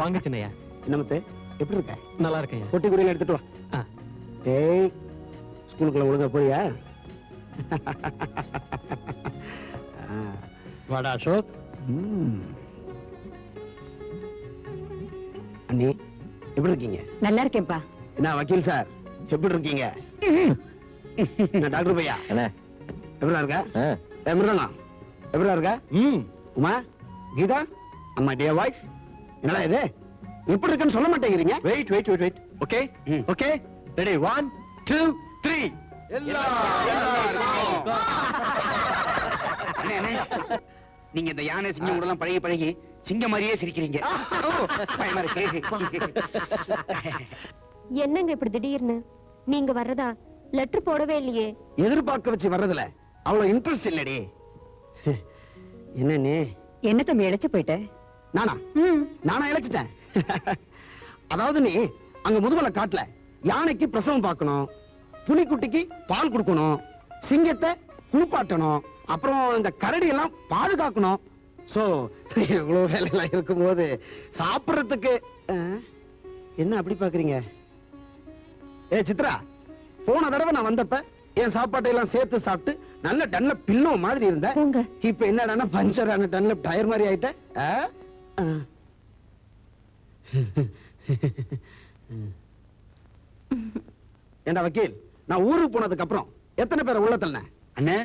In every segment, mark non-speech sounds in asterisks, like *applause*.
வாங்க சின்னையா. என்னமத்து? எப்படி இருக்க? நல்லா இருக்கேன் பொட்டி குடியில எடுத்துட்டு வா. டேய் ஸ்கூலுக்குள்ள ஒழுங்கா போறியா. வாடா அசோக். அண்ணி எப்படி இருக்கீங்க? நல்லா இருக்கேன்ப்பா. என்ன வக்கீல் சார்? எப்படி இருக்கீங்க? நான் டாக்டர் பையா? என்ன எப்படிடா இருக்க? ஏ, மிருதங்கா எப்படிடா இருக்க? Uma Geetha? And my dear wife என்னடா இது? எப்படி இருக்குன்னு சொல்ல மாட்டேங்கிறீங்க? Wait wait wait wait okay. Okay ready one two three. நீங்க இந்த யானை சிங்கம் கூட எல்லாம் பழகி பழகி சிங்கம் மாதிரியே சிரிக்கிறீங்க. என்னங்க இப்படி திடீர்னு? நீங்க வர்றதா? லெட்டர் போடவே இல்லையே. எதிர்பார்க்க வச்சு வர்றதுல அவ்வளவு இன்ட்ரெஸ்ட் இல்லடி. என்ன நீ என்ன தம்பி இழைச்சு போயிட்ட? நானா? நானா இழைச்சிட்டேன். அதாவது நீ அங்க முதுமலை காட்டுல யானைக்கு பிரசவம் பார்க்கணும் புலிக்குட்டிக்கு பால் கொடுக்கணும் சிங்கத்தை குளிப்பாட்டணும் அப்புறம் இந்த கரடி எல்லாம் பாதுகாக்கணும். சோ இவ்வளவு வேலையெல்லாம் இருக்கும்போது சாப்பிடுறதுக்கு என்ன அப்படி பாக்குறீங்க ஏ சித்ரா போன தடவை நான் வந்தப்ப என் சாப்பாட்டை எல்லாம் சேர்த்து சாப்பிட்டு நல்ல டன்ல பில்லோ மாதிரி இருந்த போங்க. இப்ப என்னடான்னா பஞ்சர் ஆன டன்ல டயர் மாதிரி ஆயிட்ட ஆ? ஆ. ஏண்டா வக்கீல் நான் ஊருக்கு போனதுக்கு அப்புறம் எத்தனை பேரை உள்ள தள்ளன அண்ணே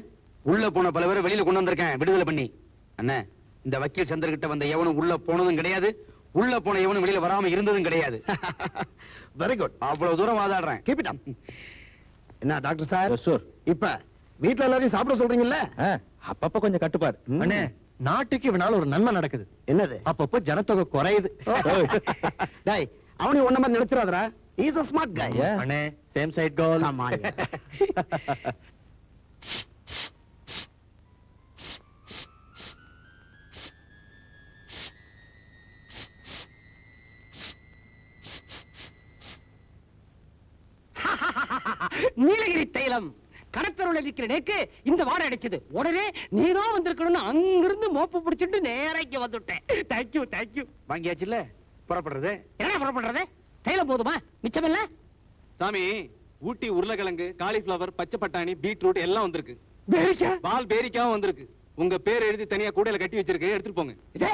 உள்ள போன பல பேரை வெளியில கொண்டு வந்திருக்கேன் விடுதலை பண்ணி. அண்ணே இந்த வக்கீல் சந்தர் கிட்ட வந்த எவனும் உள்ள போனதும் கிடையாது உள்ள போன எவனும் வெளியில வராம இருந்ததும் கிடையாது. *laughs* வெரி குட் அவ்வளவு தூரம் வாதாடுறேன். கீப் இட் என்ன டாக்டர் சார்? சார் இப்ப வீட்ல எல்லாரையும் சாப்பிட சொல்றீங்கல்ல? அப்பப்ப கொஞ்சம் கட்டுப்பாடு. ம். அண்ணே நாட்டுக்கு இவனால ஒரு நன்மை நடக்குது. என்னது? அப்பப்போ ஜனத்தொகை குறையுது. டேய் அவனையும் ஒன்ன மாதிரி நினைச்சிடாதடா இஸ் a ஸ்மார்ட் guy. அண்ணே. சேம் சைட் கோல் ஆமா. *laughs* நீலகிரி தைலம். கடத்தருள் இருக்கிற நேக்கு இந்த வாடை அடிச்சது. உடனே நீதான் வந்திருக்கணும்னு அங்கிருந்து மோப்பு பிடிச்சிட்டு நேரா இங்க வந்துட்டேன் தேங்க்யூ தேங்க்யூ வாங்கியாச்சுல்ல? புறப்படுறது? என்ன புறப்படுறது? தைலம் போதுமா? மிச்சமில்ல சாமி ஊட்டி உருளைக்கிழங்கு காலிஃபிளவர் பச்சை பட்டாணி பீட்ரூட் எல்லாம் வந்திருக்கு. பேரிக்கா? பால் பேரிக்காவும் வந்திருக்கு. உங்க பேர் எழுதி தனியா கூடையில கட்டி வச்சிருக்கு எடுத்துட்டு போங்க. இது?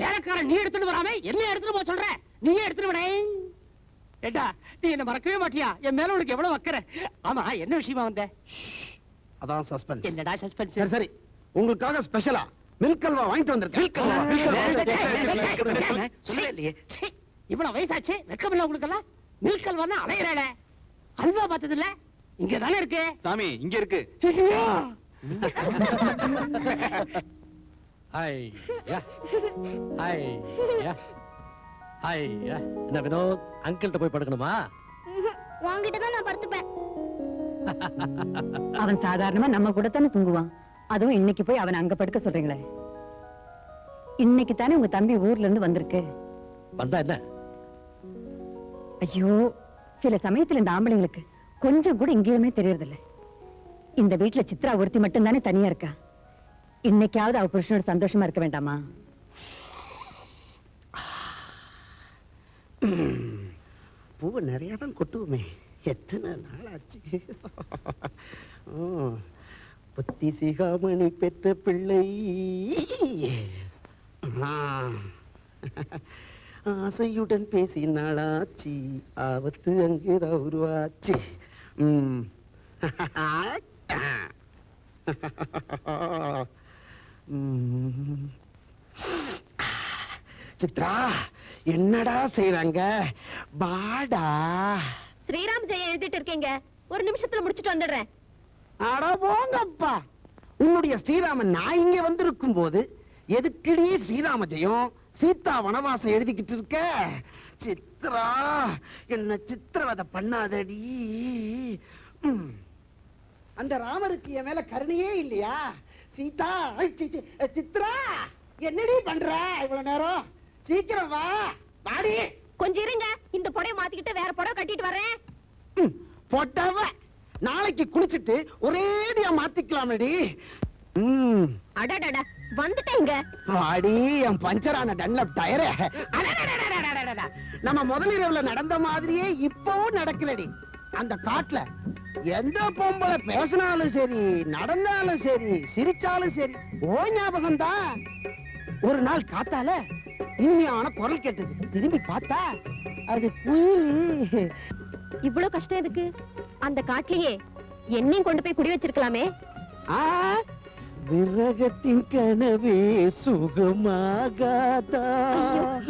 வேலைக்காரன் நீ எடுத்துட்டு வராம என்ன எடுத்துட்டு போக சொல்ற? நீயே எடுத்துட்டு விட ஏண்டா நீ என்ன மறக்கவே மாட்டியா? என் மேல உனக்கு எவ்வளவு வக்கற ஆமா என்ன விஷயமா வந்த? அதான் சஸ்பென்ஸ் என்னடா சஸ்பென்ஸ் சரி சரி. உங்களுக்காக ஸ்பெஷலா மில்க் அல்வா வாங்கிட்டு வந்திருக்கேன். இவ்வளவு வயசாச்சு வெக்கமில்ல உங்களுக்கெல்லாம்? மில்க் அல்வானா அலையிறாள. அல்வா பார்த்தது இல்ல இங்க தானே இருக்கு? சாமி இங்க இருக்கு. ஹாய் யா ஹாய் என்ன வினோத் அங்கிள்கிட்ட போய் படுக்கணுமா? தான் நான் படுத்துப்பேன். *laughs* அவன் சாதாரணமா நம்ம கூட தானே தூங்குவான். அதுவும் இன்னைக்கு போய் அவன் அங்க படுக்க சொல்றீங்களே. இன்னைக்கு தானே உங்க தம்பி ஊர்ல இருந்து வந்திருக்கு. வந்தா என்ன? ஐயோ சில சமயத்துல இந்த ஆம்பளைங்களுக்கு கொஞ்சம் கூட எங்கேயுமே தெரியறதில்ல. இந்த வீட்டுல சித்ரா ஒருத்தி மட்டும் தானே தனியா இருக்கா? இன்னைக்காவது அவ புருஷனோட சந்தோஷமா இருக்க வேண்டாமா? *clears throat* பூவை நிறைய தான் கொட்டுவோமே. எத்தனை நாள் ஆச்சு? புத்தி சிகாமணி பெற்ற பிள்ளை. ஆ. ஆசையுடன் பேசினாளாச்சு. ஆபத்து அங்கு உருவாச்சு. சித்ரா என்னடா செய்றாங்க? பாடா ஸ்ரீராம் ஜெயம் எழுதிட்டு இருக்கீங்க. ஒரு நிமிஷத்துல முடிச்சிட்டு வந்துடுறேன். அட போங்கப்பா. உன்னுடைய ஸ்ரீராமன் நான் இங்க வந்திருக்கும் போது எதுக்குடி ஸ்ரீராம ஜெயம்? சீதா வனவாசம் எழுதிக்கிட்டு இருக்க? சித்ரா என்ன சித்திரவதை பண்ணாதடி. அந்த ராமருக்கு என் மேல கருணையே இல்லையா? சீதா ஐ, சி, சி, சித்ரா என்னடி பண்ற இவ்வளவு நேரம்? சீக்கிரம் வா. வாடி. கொஞ்சம் இருங்க. இந்த புடவை மாத்திக்கிட்டு வேற புடவை கட்டிட்டு வரேன் போட்டவ நாளைக்கு குளிச்சிட்டு ஒரேடியா மாத்திக்கலாமடி. அடடடா வந்துட்டேங்க வாடி என் பஞ்சரான டன்லப் டயரே. நம்ம முதலிரவுல நடந்த மாதிரியே இப்பவும் நடக்குதடி அந்த காட்டுல எந்த பொம்பளை பேசினாலும் சரி நடந்தாலும் சரி சிரிச்சாலும் சரி ஓ ஞாபகம் தான் ஒரு நாள் காத்தால இனிமையான குரல் கேட்டது. திரும்பி பார்த்தா அது குயில் இவ்வளவு கஷ்டம் எதுக்கு? அந்த காட்டுலயே என்னையும் கொண்டு போய் குடி வச்சிருக்கலாமே. விரகத்தின் கனவே சுகமாகாதா.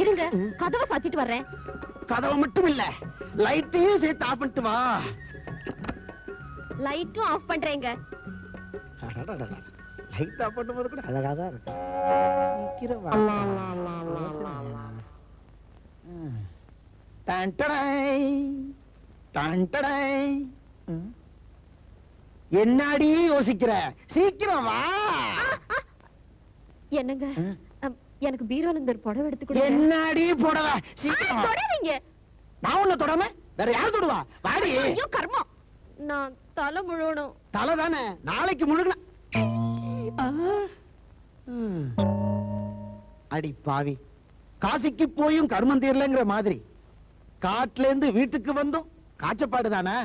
இருங்க கதவை சாத்திட்டு வர்றேன். கதவை மட்டும் இல்ல லைட்டையும் சேர்த்து ஆஃப் பண்ணிட்டு வா. லைட்டும் ஆஃப் பண்றேங்க. லைட் ஆஃப் பண்ணும்போது கூட அழகா தான். என்னடி யோசிக்கிற? சீக்கிரம் வா. என்னங்க? எனக்கு பீரோல இருந்து புடவை எடுத்து கொடுங்க. என்னடி போடவ? சீக்கிரம். தொடாதீங்க. நான் உன்னை தொடாம? வேற யார் தொடுவா? வாடி. ஐயோ கர்மம். நான் தலை முழுவணும். தலை தானே? நாளைக்கு முழுகல அடி பாவி. காசிக்கு போயும் கர்மம் தீரலங்கிற மாதிரி. காட்டுல இருந்து வீட்டுக்கு வந்தும் காய்ச்சப்பாடு தானே.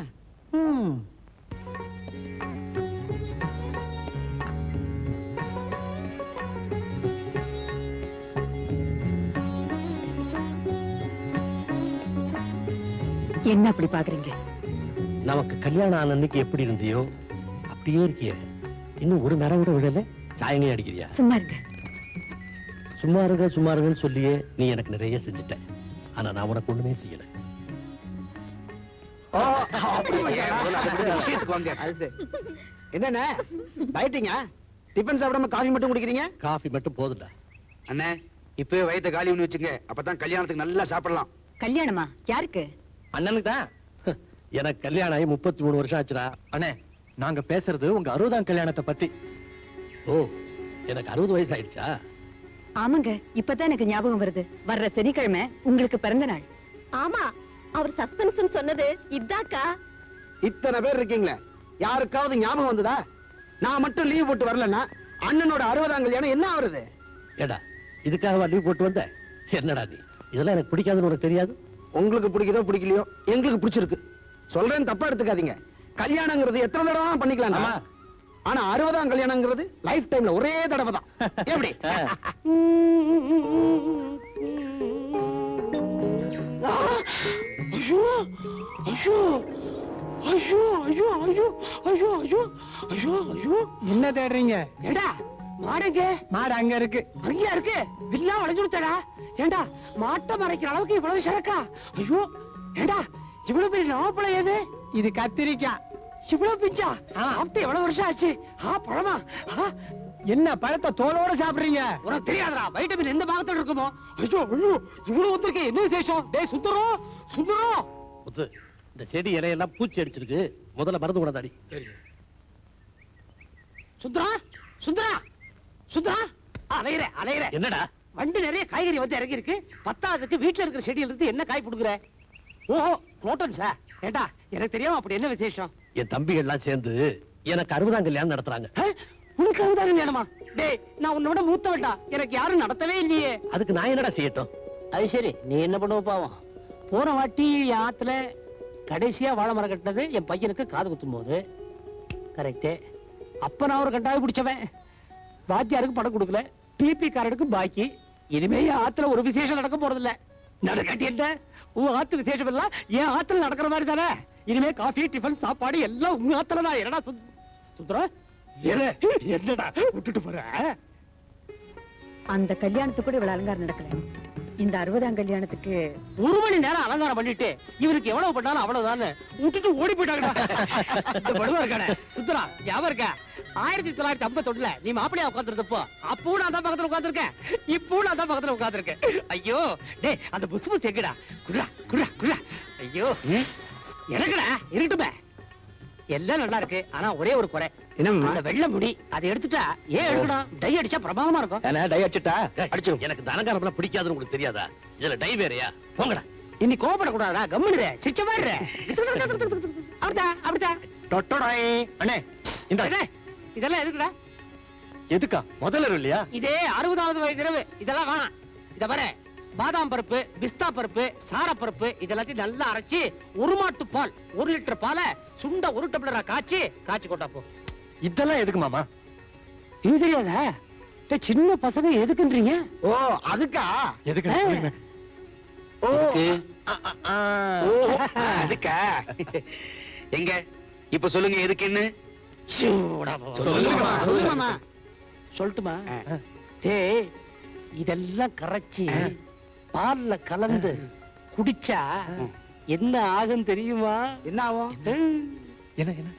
என்ன அப்படி பாக்குறீங்க நமக்கு கல்யாணம் ஆன அன்னைக்கு எப்படி இருந்தியோ அப்படியே இருக்கியே. இன்னும் ஒரு நரம் கூட விடல சாயங்கே அடிக்கிறியா? சும்மா இருங்க. சும்மா இருங்க சும்மா இருங்கன்னு சொல்லியே நீ எனக்கு நிறைய செஞ்சுட்ட. ஆனா நான் உனக்கு ஒண்ணுமே செய்யல. என்னண்ணே? டயட்டிங்க டிபன் சாப்பிடாம காஃபி மட்டும் குடிக்கிறீங்க? காஃபி மட்டும் போதும்டா. அண்ணே இப்பவே வயித்தை காலி பண்ணி வச்சுங்க. அப்பதான் கல்யாணத்துக்கு நல்லா சாப்பிடலாம். கல்யாணமா? யாருக்கு? அண்ணனுக்கு தான். எனக்கு கல்யாணம் ஆகி முப்பத்தி மூணு வருஷம் ஆச்சுடா. அண்ணே நாங்க பேசுறது உங்க அறுபதாம் கல்யாணத்தை பத்தி. ஓ எனக்கு அறுபது வயசு ஆயிடுச்சா ஆமாங்க இப்பதான் எனக்கு ஞாபகம் வருது. வர்ற சனிக்கிழமை உங்களுக்கு பிறந்த நாள். ஆமா அவர் சஸ்பென்ஸ் சொன்னது இதாக்கா. இத்தனை பேர் இருக்கீங்களே யாருக்காவது ஞாபகம் வந்ததா? நான் மட்டும் லீவ் போட்டு வரலன்னா அண்ணனோட அறுபதாம் கல்யாணம் என்ன ஆகுறது? ஏடா இதுக்காக லீவ் போட்டு வந்த? என்னடா நீ? இதெல்லாம் எனக்கு பிடிக்காதுன்னு உனக்கு தெரியாது? உங்களுக்கு பிடிக்குதோ பிடிக்கலையோ எங்களுக்கு பிடிச்சிருக்கு. சொல்றேன்னு தப்பா எடுத்துக்காதீங்க. கல்யாணங்கிறது எத்தனை தடவை வேணா பண்ணிக்கலாம். ஆனா அறுபதாம் கல்யாணங்கிறது லைஃப் டைம்ல ஒரே தடவை தான் *laughs* எப்படி ஐயோ ஐயோ ஐயோ ஐயோ ஐயோ ஐயோ ஐயோ ஐயோ ஐயோ. என்ன தேடுறீங்க? ஏடா மாடுங்க மாடு அங்க இருக்கு. அங்கேயா இருக்கு? வில்லா வளைஞ்சு கொடுத்தடா. ஏண்டா மாட்டை மறைக்கிற அளவுக்கு இவ்வளவு சரக்கா ஐயோ ஏண்டா இவ்வளவு பெரிய நாவப்பழ ஏது இது கத்திரிக்காய் இவ்வளவு பிஞ்சா சாப்பிட்டு எவ்வளவு வருஷம் ஆச்சு? ஆ பழமா? ஆ, என்ன பழத்தை தோலோட சாப்பிடுறீங்க? உனக்கு தெரியாதடா வைட்டமின் எந்த பாகத்துல இருக்குமோ? ஐயோ ஐயோ இவ்வளவு வந்திருக்கே என்ன விசேஷம்? டேய் சுந்தரம் சுந்தரம் முத்து இந்த செடி இலையெல்லாம் பூச்சி அடிச்சிருக்கு. முதல்ல மருந்து உணர்ந்தாடி சுந்தரா சுந்தரா சுந்தரா. அலையிற அலையிற. என்னடா? வண்டி நிறைய காய்கறி வந்து இறங்கி இருக்கு பத்தாவதுக்கு வீட்டுல இருக்கிற செடியில இருந்து என்ன காய் புடுங்குற? ஓஹோ குரோட்டன் சார் ஏண்டா எனக்கு தெரியாம அப்படி என்ன விசேஷம்? என் தம்பிகள் எல்லாம் சேர்ந்து எனக்கு அறுபதாம் கல்யாணம் நடத்துறாங்க? உனக்கு அறுபதாம் கல்யாணமா? டேய் நான் உன்னோட மூத்தவன்டா எனக்கு யாரும் நடத்தவே இல்லையே. அதுக்கு நான் என்னடா செய்யட்டும்? அது சரி நீ என்ன பண்ணுவ பாவம்? போன வாட்டி ஆத்துல கடைசியா வாழை மரம் கட்டினது என் பையனுக்கு காது குத்தும் போது. கரெக்டே அப்ப நான் ஒரு கண்டாவை பிடிச்சவன். வாத்தியாருக்கு படம் கொடுக்கல. டிபி காரனுக்கு பாக்கி. இனிமே ஆத்துல ஒரு விசேஷம் நடக்க போறது இல்ல நடக்காட்டி என்ன? உன் ஆத்து விசேஷம் எல்லாம் என் ஆத்துல நடக்கிற மாதிரி தானே? இனிமே காஃபி டிஃபன் சாப்பாடு எல்லாம் உங்க ஆத்துல தான். என்னடா சுத்- சுத்துற என்னடா? விட்டுட்டு போற? அந்த கல்யாணத்துக்கு கூட இவ்வளவு அலங்காரம் நடக்கல. இந்த அறுபதாம் கல்யாணத்துக்கு ஒரு மணி நேரம் அலங்காரம் பண்ணிட்டு இவருக்கு எவ்வளவு பண்ணாலும் அவ்வளவுதான்னு விட்டுட்டு ஓடி இருக்கானே சுத்தரா ஞாபகம் இருக்கா? ஆயிரத்தி தொள்ளாயிரத்தி ஐம்பத்தொன்னுல நீ மாப்பிளையா உட்காந்துருந்தப்போ அப்பவும் நான் தான் பக்கத்துல உட்காந்துருக்கேன் இப்பவும் நான் தான் பக்கத்துல உட்காந்துருக்கேன் ஐயோ டேய் அந்த புசு புசு எங்கடா? குடுறா குடுறா குடுறா ஐயோ எனக்குடா இருக்கட்டுமே. எல்லாம் நல்லா இருக்கு ஆனா ஒரே ஒரு குறை. அந்த வெள்ளை முடி அதை எடுத்துட்டா ஏன் எடுக்கணும்? டை அடிச்சா பிரமாதமா இருக்கும். என்ன டை அடிச்சுட்டா? அடிச்சிடும் எனக்கு எல்லாம் பிடிக்காதுன்னு உங்களுக்கு தெரியாதா? இதுல டை வேறயா? போங்கடா. இன்னி கோபப்படக்கூடாதா கம்முனுரு. சிரிச்ச மாதிரி டொட்டடாய் அண்ணே இந்த. இதெல்லாம் எதுக்குடா? எதுக்கா? முதல்ல இல்லையா? இதே அறுபதாவது வயது இரவு. இதெல்லாம் வேணாம். இத பாரு. பாதாம் பருப்பு பிஸ்தா பருப்பு சாரப்பருப்பு இதெல்லாத்தையும் நல்லா அரைச்சு ஒரு மாட்டு பால் ஒரு லிட்டர் பாலை சுண்ட ஒரு டம்ளரா காய்ச்சி காய்ச்சி கொண்டா போ. இதெல்லாம் எதுக்கு மாமா? இது தெரியாதா டேய், சின்ன பசங்க எதுக்குன்றீங்க? ஓ அதுக்கா? எதுக்கு. ஓ அதுக்கா? எங்க? இப்ப சொல்லுங்க எதுக்குன்னு? சூடா போ. சொல்லுங்க. மாமா, சொல்லுங்க. மாமா. சொல்லட்டுமா? ஆ. டேய் இதெல்லாம் கரைச்சி பால்ல கலந்து குடிச்சா என்ன ஆகும் தெரியுமா? என்ன ஆகும்? என்ன என்ன?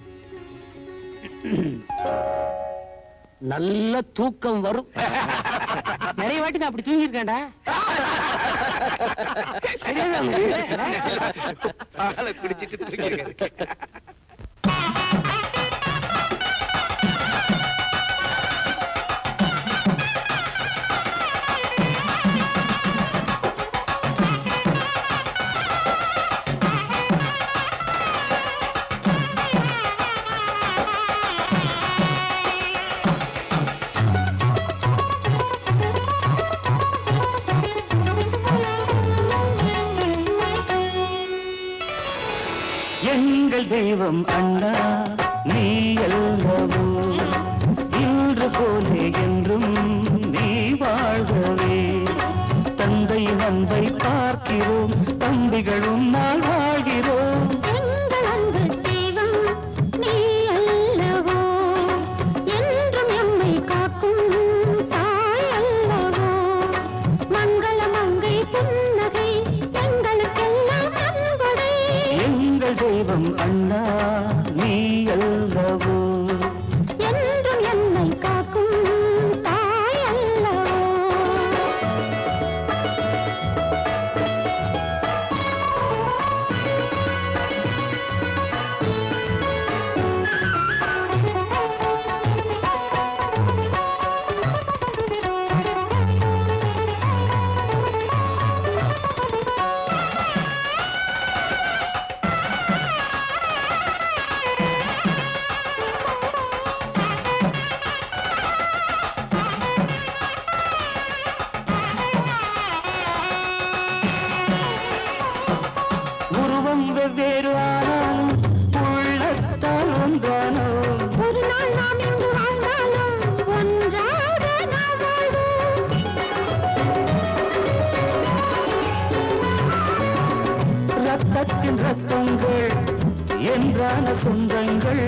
நல்ல தூக்கம் வரும். நிறைய வாட்டி நான் அப்படி? பாலை *laughs* குடிச்சிட்டு எங்கள் தெய்வம் அண்ணா நீ அல்லவோ? இன்று போலே என்றும் நீ வாழ்கவே. தந்தை அன்பை பார்க்கிறோம் தம்பிகளும் நாள் ரத்தத்தின் ரத்தங்கள் என்றான சொந்தங்கள்.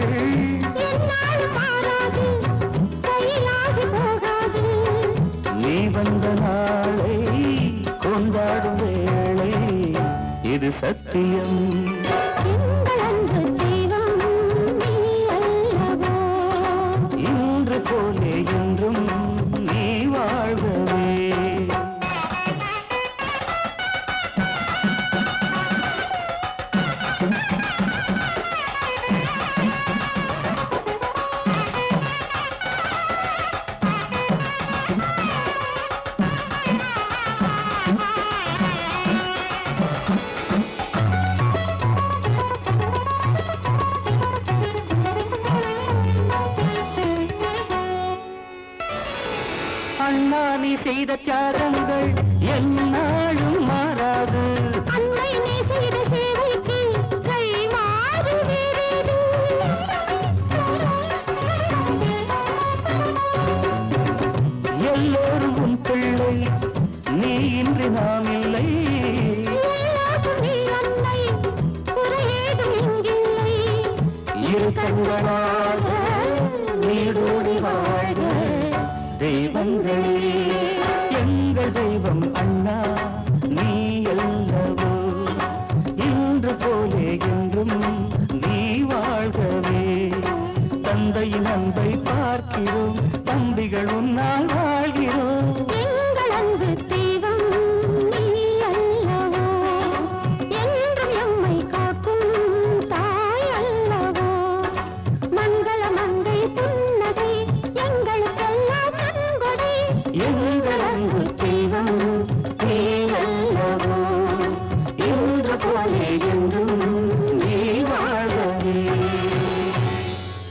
நீ வந்த நாளை கொண்டாடும் வேளை இது சத்தியம். செய்த தியாகங்கள் எந்நாளும் மாறாது. அன்னை நீ செய்த சேவைக்கு கை மாறு வேறேது எல்லோரும் உன் பிள்ளை நீ இன்று நாம் இல்லை. எல்லாருக்கும் நீ அன்னை குறையேதும் இங்கில்லை. இரு கண்களாக நீடோடி வாழ்க. தெய்வங்களே விழிகள் உன்னால்